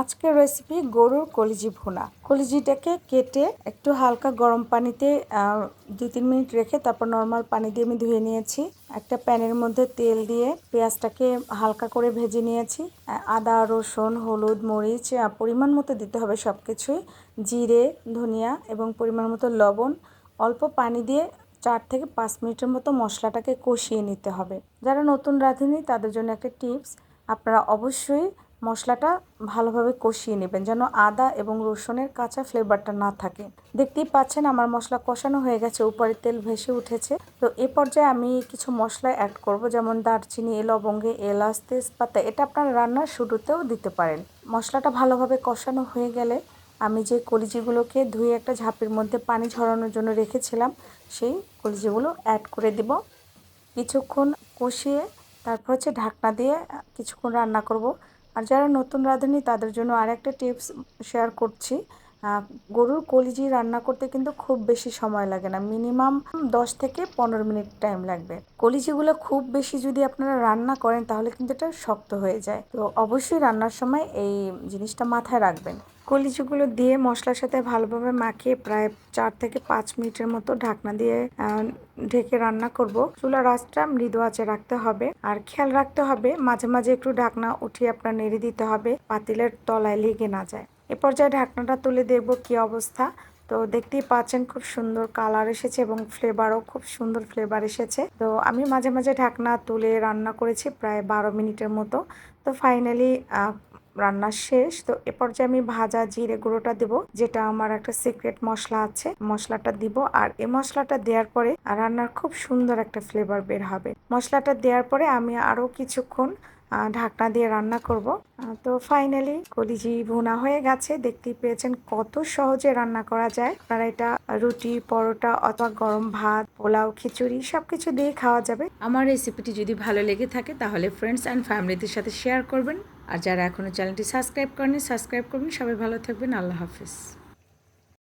আজকের রেসিপি গরুর কলিজি ভুনা। কলিজিটাকে কেটে একটু হালকা গরম পানিতে দুই তিন মিনিট রেখে তারপর নর্মাল পানি দিয়ে আমি ধুয়ে নিয়েছি। একটা প্যানের মধ্যে তেল দিয়ে পেঁয়াজটাকে হালকা করে ভেজে নিয়েছি। আদা, রসুন, হলুদ, মরিচ পরিমাণ মতো দিতে হবে সব কিছুই জিরে, ধনিয়া এবং পরিমাণ মতো লবণ। অল্প পানি দিয়ে চার থেকে পাঁচ মিনিটের মতো মশলাটাকে কষিয়ে নিতে হবে। যারা নতুন রাঁধুনি তাদের জন্য একটা টিপস আপনারা অবশ্যই মশলাটা ভালোভাবে কষিয়ে নেবেন যেন আদা এবং রসুনের কাঁচা ফ্লেভারটা না থাকে। দেখতেই পাচ্ছেন আমার মশলা কষানো হয়ে গেছে, উপরে তেল ভেসে উঠেছে। তো এ পর্যায়ে আমি কিছু মশলা অ্যাড করব, যেমন দারচিনি, লবঙ্গে, এলাচ, তেজপাতা। এটা আপনার রান্নার শুরুতেও দিতে পারেন। মশলাটা ভালোভাবে কষানো হয়ে গেলে আমি যে কলিজিগুলোকে ধুয়ে একটা ঝাঁপের মধ্যে পানি ঝরানোর জন্য রেখেছিলাম, সেই কলিজিগুলো অ্যাড করে দিব। কিছুক্ষণ কষিয়ে তারপর হচ্ছে ঢাকনা দিয়ে কিছুক্ষণ রান্না করব। আর যারা নতুন রাঁধুনি তাদের জন্য আর একটা টিপস শেয়ার করছি। গরুর কলিজি রান্না করতে কিন্তু খুব বেশি সময় লাগে না। মিনিমাম দশ থেকে পনেরো মিনিট টাইম লাগবে। কলিজিগুলো খুব বেশি যদি আপনারা রান্না করেন, তাহলে কিন্তু এটা শক্ত হয়ে যায়। তো অবশ্যই রান্নার সময় এই জিনিসটা মাথায় রাখবেন। কলিজিগুলো দিয়ে মশলার সাথে ভালোভাবে মাখিয়ে প্রায় চার থেকে পাঁচ মিনিটের মতো ঢাকনা দিয়ে ঢেকে রান্না করব। চুলার আঁচটা মৃদু আঁচে রাখতে হবে। আর খেয়াল রাখতে হবে, মাঝে মাঝে একটু ঢাকনা উঠিয়ে আপনার নেড়ে দিতে হবে, পাতিলের তলায় লেগে না যায়। এ পর্যায়ে ঢাকনাটা তুলে দেখব কি অবস্থা। তো দেখতেই পাচ্ছেন খুব সুন্দর কালার এসেছে এবং ফ্লেভারও খুব সুন্দর ফ্লেভার এসেছে। তো আমি মাঝে মাঝে ঢাকনা তুলে রান্না করেছি প্রায় বারো মিনিটের মতো। তো ফাইনালি রান্না শেষ। তো এ পর্যায়ে আমি ভাজা জিরে গুঁড়োটা দেব, যেটা আমার একটা সিক্রেট মশলা আছে। মশলাটা দিব আর এই মশলাটা দেওয়ার পরে রান্নার খুব সুন্দর একটা ফ্লেভার বের হবে। মশলাটা দেওয়ার পরে আমি আরও কিছুক্ষণ ঢাকনা দিয়ে রান্না করব। তো ফাইনালি কলিজি ভুনা হয়ে গেছে। দেখতেই পেয়েছেন কত সহজে রান্না করা যায়। আপনারা এটা রুটি, পরোটা অথবা গরম ভাত, পোলাও, খিচুড়ি সব কিছু দিয়ে খাওয়া যাবে। আমার রেসিপিটি যদি ভালো লেগে থাকে তাহলে ফ্রেন্ডস অ্যান্ড ফ্যামিলিদের সাথে শেয়ার করবেন। আর যারা এখনও চ্যানেলটি সাবস্ক্রাইব করেনি সাবস্ক্রাইব করবেন। সবাই ভালো থাকবেন। আল্লাহ হাফিজ।